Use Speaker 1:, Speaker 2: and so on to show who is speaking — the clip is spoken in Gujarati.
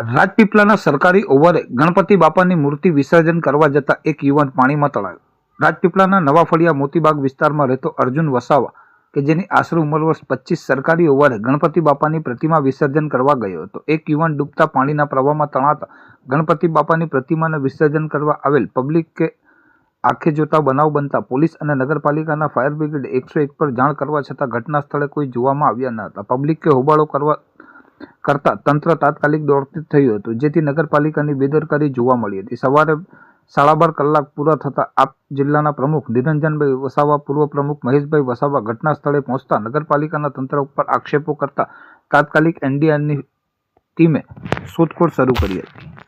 Speaker 1: રાજપીપળાના સરકારી ઓવરે ગણપતિ બાપાની મૂર્તિ વિસર્જન કરવા જતા એક યુવાન પાણીમાં તળાયો. રાજપીપળાના નવા ફળિયા મોતીબાગ વિસ્તારમાં રહેતો અર્જુન વસાવા, કે જેની આશરે ઉંમર વર્ષ પચીસ, સરકારી ઓવરે ગણપતિ બાપાની પ્રતિમા વિસર્જન કરવા ગયો હતો. એક યુવાન ડૂબતા પાણીના પ્રવાહમાં તણાતા ગણપતિ બાપાની પ્રતિમાને વિસર્જન કરવા આવેલ પબ્લિક કે આંખે જોતા બનાવ બનતા પોલીસ અને નગરપાલિકાના ફાયર બ્રિગેડ એકસો એક પર જાણ કરવા છતાં ઘટના સ્થળે કોઈ જોવામાં આવ્યા ન હતા. પબ્લિકે હોબાળો કરવા કરતા તંત્ર તાત્કાલિક દોડતી થયું હતું, જેથી નગરપાલિકાની બેદરકારી જોવા મળી હતી. સવારે સાડા બાર કલાક પૂરા થતા આપ જિલ્લાના પ્રમુખ નિરંજનભાઈ વસાવા, પૂર્વ પ્રમુખ મહેશભાઈ વસાવા ઘટના સ્થળે પહોંચતા નગરપાલિકાના તંત્ર ઉપર આક્ષેપો કરતા તાત્કાલિક એનડીઆરની ટીમે શોધખોળ શરૂ કરી હતી.